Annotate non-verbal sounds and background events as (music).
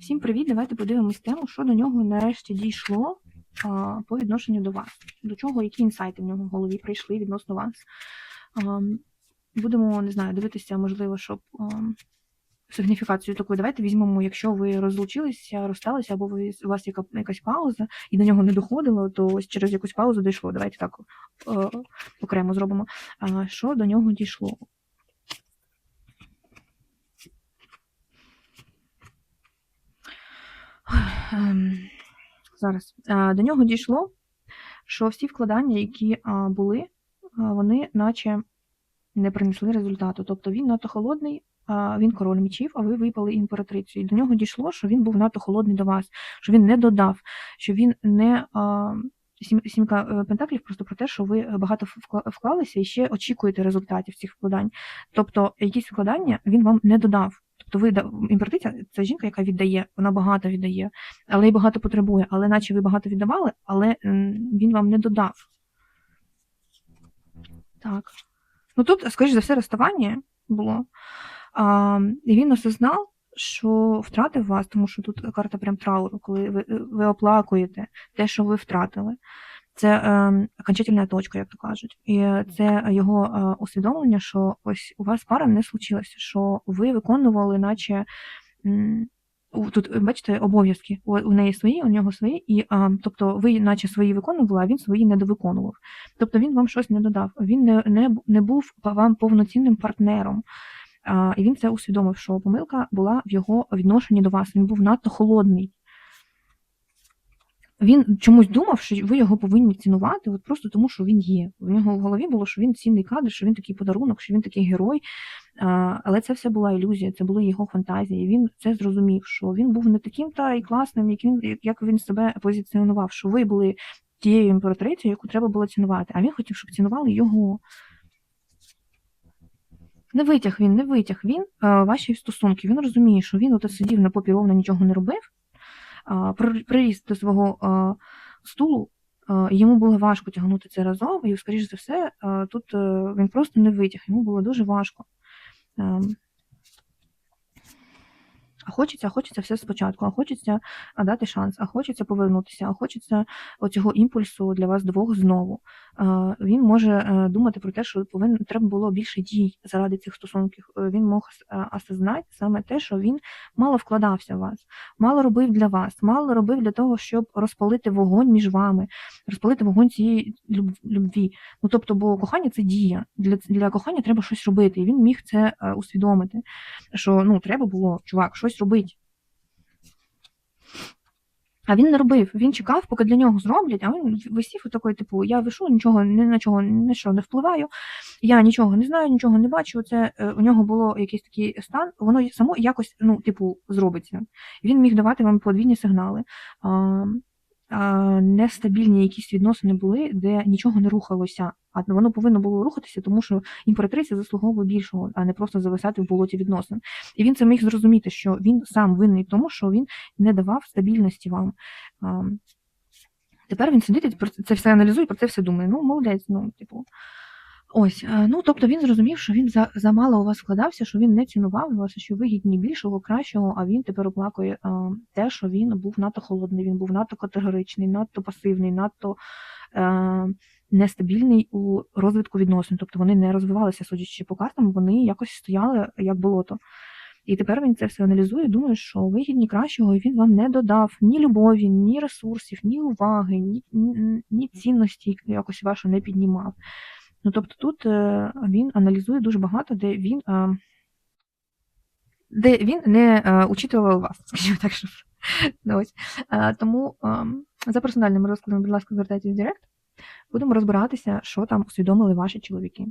Всім привіт! Давайте подивимось тему, що до нього нарешті дійшло а, по відношенню до вас. До чого, які інсайти в нього в голові прийшли відносно вас. А, будемо, не знаю, дивитися, можливо, щоб а, сигніфікацію таку. Давайте візьмемо, якщо ви розлучилися, розсталися, або ви, у вас яка, якась пауза, і до нього не доходило, то ось через якусь паузу дійшло. Давайте так е, окремо зробимо. А, що до нього дійшло? Зараз Е, до нього дійшло, що всі вкладання, які були, вони наче не принесли результату. Тобто він надто холодний, він король мічів, а ви випали імператрицю. І до нього дійшло, що він був надто холодний до вас, що він не додав, що він не. Сім- Сімка е, пентаклів просто про те, що ви багато вкла- вклалися і ще очікуєте результатів цих вкладань. Тобто, якісь вкладання він вам не додав. Тобто, ви імператриця це жінка, яка віддає, вона багато віддає, але й багато потребує. Але наче ви багато віддавали, але він вам не додав. Так. Ну тут, скоріш за все, розставання було. А, і він осознав, що втратив вас, тому що тут карта прям трауру, коли ви, ви оплакуєте те, що ви втратили. Це е, окончательна точка, як то кажуть. І це його е, усвідомлення, що ось у вас пара не случилася, що ви виконували, наче. Тут, бачите, обов'язки. У, неї свої, у нього свої, і а, тобто ви, наче свої виконували, а він свої не довиконував. Тобто він вам щось не додав. Він не, не, не був вам повноцінним партнером. І він це усвідомив, що помилка була в його відношенні до вас. Він був надто холодний. Він чомусь думав, що ви його повинні цінувати, от просто тому, що він є. В нього в голові було, що він цінний кадр, що він такий подарунок, що він такий герой. Але це все була ілюзія, це були його фантазії. Він це зрозумів, що він був не таким та і класним, як він, як він себе позиціонував, що ви були тією імператрицею, яку треба було цінувати. А він хотів, щоб цінували його. Не витяг він, не витяг він ваші стосунки. Він розуміє, що він от сидів на попі ровно нічого не робив, приріс до свого стулу, йому було важко тягнути це разом, і, скоріш за все, тут е, він просто не витяг, йому було дуже важко. Ем, А хочеться, а хочеться все спочатку, а хочеться дати шанс, а хочеться повернутися, а хочеться оцього імпульсу для вас двох знову. Він може е, думати про те, що повинен треба було більше дій заради цих стосунків. Е, Він мог е, осознати саме те, що він мало вкладався в вас, мало робив для вас, мало робив для того, щоб розпалити вогонь між вами, розпалити вогонь цієї люб- любві. Ну тобто, бо кохання це дія. Для, для кохання треба щось робити. І він міг це усвідомити, що ну треба було, чувак, щось робити. А він не робив. Він чекав, поки для нього зроблять, а він висів і такий, типу, я вишу, нічого ні на чого на що не впливаю, я нічого не знаю, нічого не бачу. Це е, у нього було якийсь такий стан, воно само якось, ну, типу, зробиться. Він міг давати вам подвійні сигнали. Нестабільні якісь відносини були, де нічого не рухалося. А воно повинно було рухатися, тому що імператриця заслуговує більшого, а не просто зависати в болоті відносин. І він це міг зрозуміти, що він сам винний тому, що він не давав стабільності вам. Тепер він сидить про це все аналізує, про це все думає. Ну, молодець, ну, типу. Ось, е, ну тобто він зрозумів, що він замало у вас вкладався, що він не цінував вас, що ви гідні більшого, кращого, а він тепер оплакує е, те, що він був надто холодний, він був надто категоричний, надто пасивний, надто е, нестабільний у розвитку відносин. Тобто вони не розвивалися, судячи по картам, вони якось стояли як болото. І тепер він це все аналізує, думає, що ви гідні кращого, і він вам не додав ні любові, ні ресурсів, ні уваги, ні, ні, ні цінності якось вашу не піднімав. Ну, тобто тут е, він аналізує дуже багато, де він, е, де він не е, учитував вас, (laughs) скажімо так, що. Ну, ось. Тому за персональними розкладами, будь ласка, звертайтесь в Директ. Будемо розбиратися, що там усвідомили ваші чоловіки.